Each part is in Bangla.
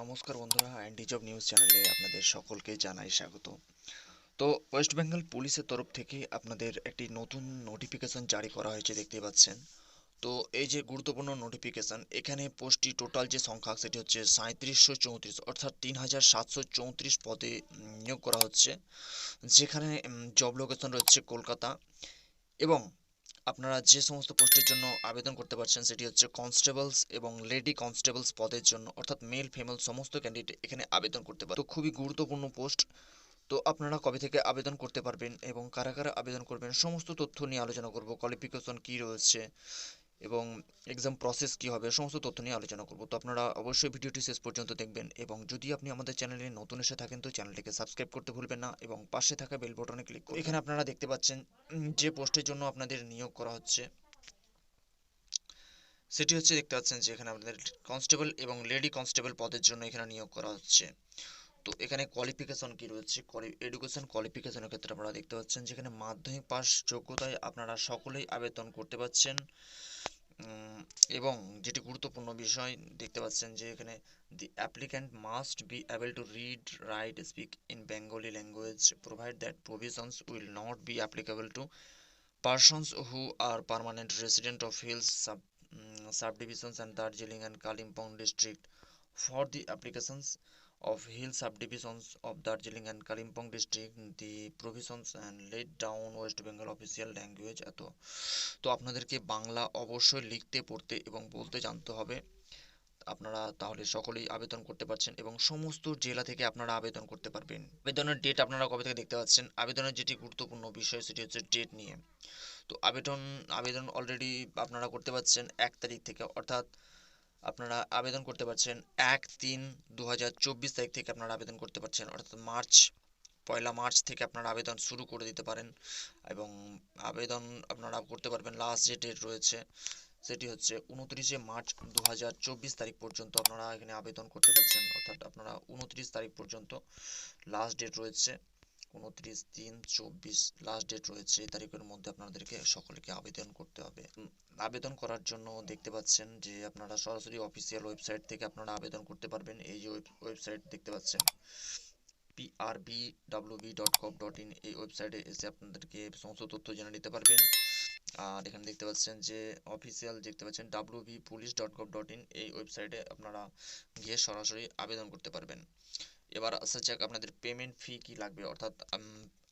নমস্কার বন্ধুরা অ্যান্ডি জব নিউজ চ্যানেলে আপনাদের সকলকে জানাই স্বাগত। তো ওয়েস্ট বেঙ্গল পুলিশের তরফ থেকে আপনাদের একটি নতুন নোটিফিকেশন জারি করা হয়েছে, দেখতে পাচ্ছেন। তো এই যে গুরুত্বপূর্ণ নোটিফিকেশন এখানে পোস্টটি টোটাল যে সংখ্যা, সেটি হচ্ছে সাঁত্রিশশো চৌত্রিশ, অর্থাৎ তিন হাজার সাতশো চৌত্রিশ পদে নিয়োগ করা হচ্ছে। যেখানে জব লোকেশন রয়েছে কলকাতা এবং আপনারা যে সমস্ত পোস্টের জন্য আবেদন করতে পারছেন সেটি হচ্ছে কনস্টেবলস এবং লেডি কনস্টেবলস পদের জন্য, অর্থাৎ মেল ফিমেল সমস্ত ক্যান্ডিডেট এখানে আবেদন করতে পারে তো খুবই গুরুত্বপূর্ণ পোস্ট তো আপনারা কবে থেকে আবেদন করতে পারবেন এবং কারা কারা আবেদন করবেন, সমস্ত তথ্য নিয়ে আলোচনা করব। কোয়ালিফিকেশন কী রয়েছে? এবং এক্সাম প্রসেস কী হবে, সমস্ত তথ্য নিয়ে আলোচনা করব। তো আপনারা অবশ্যই ভিডিওটি শেষ পর্যন্ত দেখবেন এবং যদি আপনি আমাদের চ্যানেলে নতুন এসে থাকেন, তো চ্যানেলটিকে সাবস্ক্রাইব করতে ভুলবেন না এবং পাশে থাকা বেল বটনে ক্লিক করুন এখানে আপনারা দেখতে পাচ্ছেন যে পোস্টের জন্য আপনাদের নিয়োগ করা হচ্ছে, সেটি হচ্ছে দেখতে পাচ্ছেন যে এখানে আপনাদের কনস্টেবল এবং লেডি কনস্টেবল পদের জন্য এখানে নিয়োগ করা হচ্ছে। তো এখানে কোয়ালিফিকেশন কি রয়েছে? এডুকেশন কোয়ালিফিকেশনের ক্ষেত্রে আপনারা দেখতে পাচ্ছেন যেখানে মাধ্যমিক পাস যোগ্যতায় আপনারা সকলেই আবেদন করতে পারছেন। এবং যেটি গুরুত্বপূর্ণ বিষয় দেখতে পাচ্ছেন যে এখানে the applicant must be able to read write speak in Bengali language provide that provisions will not be applicable to persons who are permanent resident of hills sub sub divisions and Darjeeling and Kalimpong district for the applications of hill subdivisions of Darjeeling and Kalimpong district. The provisions and laid down West Bengal official language এত। তো আপনাদেরকে বাংলা অবশ্যই লিখতে, পড়তে এবং বলতে জানতে হবে। আপনারা তাহলে সকলেই আবেদন করতে পারছেন এবং সমস্ত জেলা থেকে আপনারা আবেদন করতে পারবেন। আবেদনের ডেট আপনারা কবে থেকে দেখতে পাচ্ছেন? আবেদনের যেটি গুরুত্বপূর্ণ বিষয় সেটি হচ্ছে ডেট নিয়ে। তো আবেদন আবেদন অলরেডি আপনারা করতে পারছেন এক তারিখ থেকে, অর্থাৎ আপনারা আবেদন করতে পারছেন এক তিন দু তারিখ থেকে আপনারা আবেদন করতে পারছেন। অর্থাৎ মার্চ, পয়লা মার্চ থেকে আপনারা আবেদন শুরু করে দিতে পারেন এবং আবেদন আপনারা করতে পারবেন। লাস্ট যে ডেট রয়েছে, সেটি হচ্ছে উনত্রিশে মার্চ দু হাজার চব্বিশ তারিখ পর্যন্ত আপনারা এখানে আবেদন করতে পারছেন। অর্থাৎ আপনারা উনত্রিশ তারিখ পর্যন্ত লাস্ট ডেট রয়েছে। উনত্রিশ তিন চব্বিশ লাস্ট ডেট রয়েছে। এই তারিখের মধ্যে আপনাদেরকে সকলকে আবেদন করতে হবে। আবেদন করার জন্য দেখতে পাচ্ছেন যে আপনারা সরাসরি অফিসিয়াল ওয়েবসাইট থেকে আপনারা আবেদন করতে পারবেন। এই যে ওয়েবসাইট দেখতে পাচ্ছেন ইন এই ওয়েবসাইটে এসে আপনাদেরকে সমস্ত তথ্য জেনে নিতে পারবেন। আর এখানে দেখতে পাচ্ছেন যে অফিসিয়াল দেখতে পাচ্ছেন ইন এই ওয়েবসাইটে আপনারা গিয়ে সরাসরি আবেদন করতে পারবেন। এবার আসা যাক, আপনাদের পেমেন্ট ফি কি লাগবে? অর্থাৎ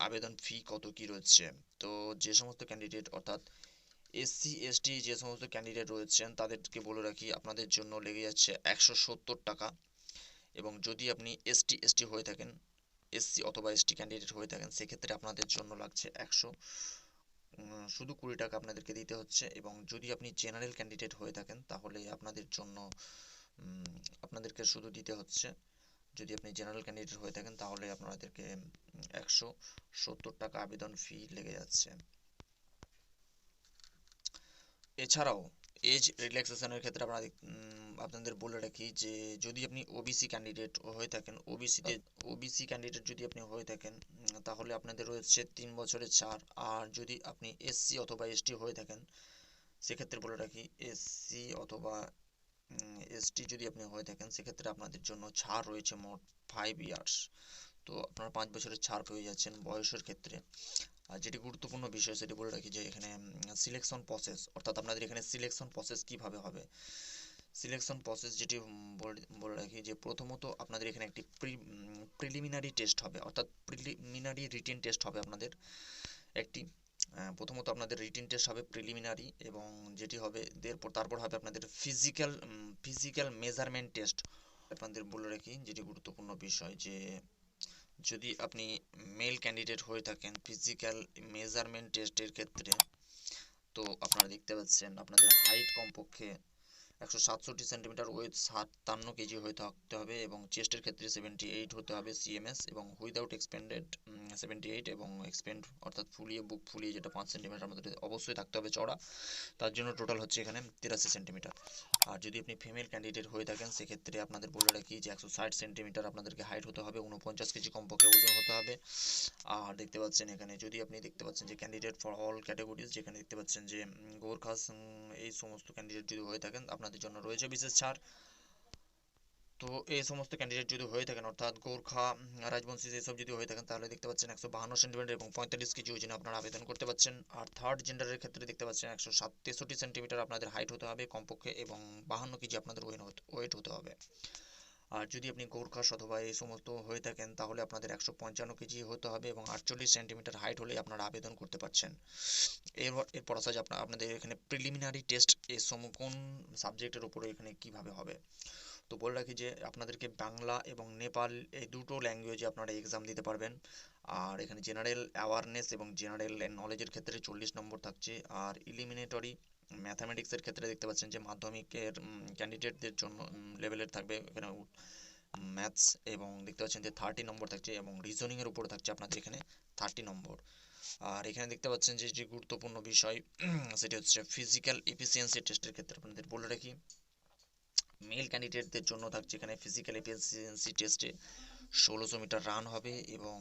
আবেদন ফি কত কি রয়েছে? তো যে সমস্ত ক্যান্ডিডেট অর্থাৎ এসসি এসটি যে সমস্ত ক্যান্ডিডেট রয়েছেন, তাদেরকে বলে রাখি, আপনাদের জন্য লেগে যাচ্ছে একশো সত্তর টাকা। এবং যদি আপনি এসটি এসটি হয়ে থাকেন এসসি অথবা এসটি ক্যান্ডিডেট হয়ে থাকেন, সেক্ষেত্রে আপনাদের জন্য লাগছে একশো শুধু কুড়ি টাকা আপনাদেরকে দিতে হচ্ছে। এবং যদি আপনি জেনারেল ক্যান্ডিডেট হয়ে থাকেন, তাহলে আপনাদের জন্য আপনাদেরকে শুধু দিতে হচ্ছে যদি আপনি জেনারেল ক্যান্ডিডেট হয়ে থাকেন তাহলে আপনাদেরকে একশো সত্তর টাকা আবেদন ফি লেগে যাচ্ছে। এছাড়াও এজ রিল্যাক্সেশনের ক্ষেত্রে উম, আপনাদের বলে রাখি যে যদি আপনি ওবিসি ক্যান্ডিডেট হয়ে থাকেন ওবিসিতে ওবিসি ক্যান্ডিডেট যদি আপনি হয়ে থাকেন তাহলে আপনাদের রয়েছে তিন বছরের ছাড়। আর যদি আপনি এসসি অথবা এসটি হয়ে থাকেন সেক্ষেত্রে বলে রাখি এসসি অথবা এসটি যদি আপনি হয়ে থাকেন, সেক্ষেত্রে আপনাদের জন্য ছাড় রয়েছে মোট ফাইভ ইয়ার্স তো আপনারা পাঁচ বছরের ছাড় পেয়ে যাচ্ছেন বয়সের ক্ষেত্রে। আর যেটি গুরুত্বপূর্ণ বিষয়, সেটি বলে রাখি যে এখানে সিলেকশন প্রসেস অর্থাৎ আপনাদের এখানে সিলেকশন প্রসেস কীভাবে হবে? সিলেকশন প্রসেস যেটি বলে রাখি যে প্রথমত আপনাদের এখানে একটি প্রিলিমিনারি টেস্ট হবে, অর্থাৎ প্রিলিমিনারি রিটেন টেস্ট হবে আপনাদের। একটি প্রথমত আপনাদের রিটেন টেস্ট হবে প্রিলিমিনারি এবং যেটি হবে এরপর তারপর হবে আপনাদের ফিজিক্যাল ফিজিক্যাল মেজারমেন্ট টেস্ট আপনাদের বলে রাখি যেটি গুরুত্বপূর্ণ বিষয় যে, যদি আপনি মেল ক্যান্ডিডেট হয়ে থাকেন ফিজিক্যাল মেজারমেন্ট টেস্টের ক্ষেত্রে, তো আপনারা দেখতে পাচ্ছেন আপনাদের হাইট কমপক্ষে একশো সাতষট্টি সেন্টিমিটার ওয়েট সাতান্ন কেজি হয়ে থাকতে হবে এবং চেস্টের ক্ষেত্রে সেভেন্টি এইট হতে হবে সিএমএস এবং উইদাউট এক্সপেন্ডেড সেভেন্টি এইট এবং এক্সপেন্ড অর্থাৎ ফুলিয়ে বুক ফুলিয়ে যেটা পাঁচ সেন্টিমিটার আমাদের অবশ্যই থাকতে হবে চড়া তার জন্য টোটাল হচ্ছে এখানে তিরাশি সেন্টিমিটার। আর যদি আপনি ফিমেল ক্যান্ডিডেট হয়ে থাকেন, সেক্ষেত্রে আপনাদের বলে রাখি যে একশো ষাট সেন্টিমিটার আপনাদেরকে হাইট হতে হবে উনপঞ্চাশ কেজি কমপক্ষে ওজন হতে হবে। আর দেখতে পাচ্ছেন এখানে, যদি আপনি দেখতে পাচ্ছেন যে ক্যান্ডিডেট ফর অল ক্যাটাগরিজ যেখানে দেখতে পাচ্ছেন যে গোর্খাস এই সমস্ত ক্যান্ডিডেট যদি হয়ে থাকেন আপনাদের জন্য রয়েছে বিশেষ ছাড়। তো এই সমস্ত ক্যান্ডিডেট যদি হয়ে থাকেন, অর্থাৎ গোর্খা, রাজবংশী এসব যদি হয়ে থাকেন, তাহলে দেখতে পাচ্ছেন একশো বাহান্ন সেন্টিমিটার এবং পঁয়তাল্লিশ কেজি ওজনে আপনারা আবেদন করতে পারছেন আর থার্ড জেন্ডারের ক্ষেত্রে দেখতে পাচ্ছেন একশো সাতষট্টি সেন্টিমিটার আপনাদের হাইট হতে হবে কমপক্ষে এবং বাহান্ন কেজি আপনাদের ওয়েট হতে হবে। আর যদি আপনি গোর্খাস অথবা এই সমস্ত হয়ে থাকেন, তাহলে আপনাদের একশো পঞ্চান্ন কেজি হতে হবে এবং আটচল্লিশ সেন্টিমিটার হাইট হলে আপনারা আবেদন করতে পারছেন। এরপর এরপর আসা যাক আপনার আপনাদের এখানে প্রিলিমিনারি টেস্ট এই সম, কোন সাবজেক্টের উপরে এখানে কীভাবে হবে। তো বলে রাখি যে, আপনাদেরকে বাংলা এবং নেপাল এই দুটো ল্যাঙ্গুয়েজে আপনারা এক্সাম দিতে পারবেন। আর এখানে জেনারেল অ্যাওয়ারনেস এবং জেনারেল নলেজের ক্ষেত্রে চল্লিশ নম্বর থাকছে। আর ইলিমিনেটরি ম্যাথামেটিক্সের ক্ষেত্রে দেখতে পাচ্ছেন যে মাধ্যমিকের ক্যান্ডিডেটদের জন্য লেভেলের থাকবে এখানে ম্যাথস এবং দেখতে পাচ্ছেন যে থার্টি নম্বর থাকছে এবং রিজনিংয়ের উপরে থাকছে আপনাদের এখানে থার্টি নম্বর আর এখানে দেখতে পাচ্ছেন যে যে গুরুত্বপূর্ণ বিষয় সেটি হচ্ছে ফিজিক্যাল এফিসিয়েন্সি টেস্টের ক্ষেত্রে আপনাদের বলে রাখি। মেল ক্যান্ডিডেটদের জন্য থাকছে এখানে ফিজিক্যাল এফিসিয়েন্সি টেস্টে ষোলোশো মিটার রান হবে এবং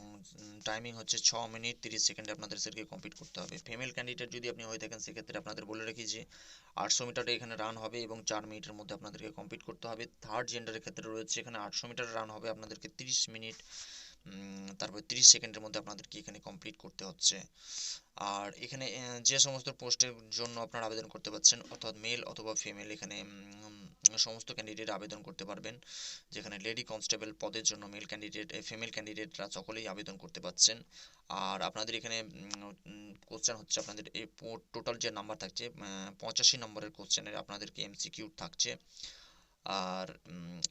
টাইমিং হচ্ছে ছ মিনিট তিরিশ সেকেন্ডে আপনাদের সেটাকে কমপ্লিট করতে হবে। ফিমেল ক্যান্ডিডেট যদি আপনি হয়ে থাকেন, সেক্ষেত্রে আপনাদের বলে রাখি যে আটশো মিটারে এখানে রান হবে এবং চার মিনিটের মধ্যে আপনাদেরকে কমপ্লিট করতে হবে। থার্ড জেন্ডারের ক্ষেত্রে রয়েছে, এখানে আটশো মিটার রান হবে আপনাদেরকে তিরিশ মিনিট তারপর তিরিশ সেকেন্ডের মধ্যে আপনাদেরকে এখানে কমপ্লিট করতে হচ্ছে। আর এখানে যে সমস্ত পোস্টের জন্য আপনারা আবেদন করতে পারছেন, অর্থাৎ মেল অথবা ফিমেল এখানে সমস্ত ক্যান্ডিডেট আবেদন করতে পারবেন। যেখানে লেডি কনস্টেবল পদের জন্য মেল ক্যান্ডিডেট ফিমেল ক্যান্ডিডেটরা সকলেই আবেদন করতে পারছেন। আর আপনাদের এখানে কোশ্চেন হচ্ছে আপনাদের এই টোটাল যে নাম্বার থাকছে পঁচাশি নম্বরের কোশ্চেনের আপনাদেরকে এমসিকিউ থাকছে। আর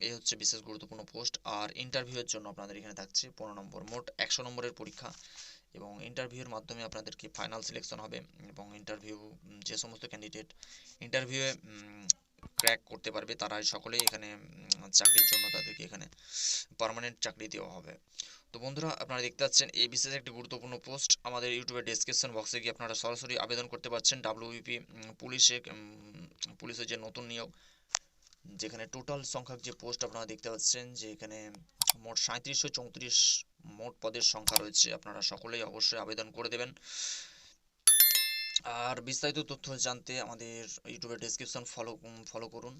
এই হচ্ছে বিশেষ গুরুত্বপূর্ণ পোস্ট আর ইন্টারভিউয়ের জন্য আপনাদের এখানে থাকছে পনেরো নম্বর। মোট একশো নম্বরের পরীক্ষা। এবং ইন্টারভিউয়ের মাধ্যমে আপনাদেরকে ফাইনাল সিলেকশন হবে। এবং ইন্টারভিউ যে সমস্ত ক্যান্ডিডেট ইন্টারভিউয়ে ক্র্যাক করতে পারবে তারা সকলেই এখানে চাকরির জন্য তাদেরকে এখানে পারমানেন্ট চাকরি দেওয়া হবে। তো বন্ধুরা, আপনারা দেখতে পাচ্ছেন, এই বিশেষ একটি গুরুত্বপূর্ণ পোস্ট আমাদের ইউটিউবের ডেসক্রিপশন বক্সে গিয়ে আপনারা সরাসরি আবেদন করতে পারছেন ডাব্লিউবিপি পুলিশে পুলিশের যে নতুন নিয়োগ, যেখানে টোটাল সংখ্যক যে পোস্ট আপনারা দেখতে পাচ্ছেন, যে এখানে মোট সাঁত্রিশশো চৌত্রিশ মোট পদের সংখ্যা রয়েছে, আপনারা সকলেই অবশ্যই আবেদন করে দেবেন। আর বিস্তারিত তথ্য জানতে আমাদের ইউটিউবের ডেসক্রিপশন ফলো ফলো করুন।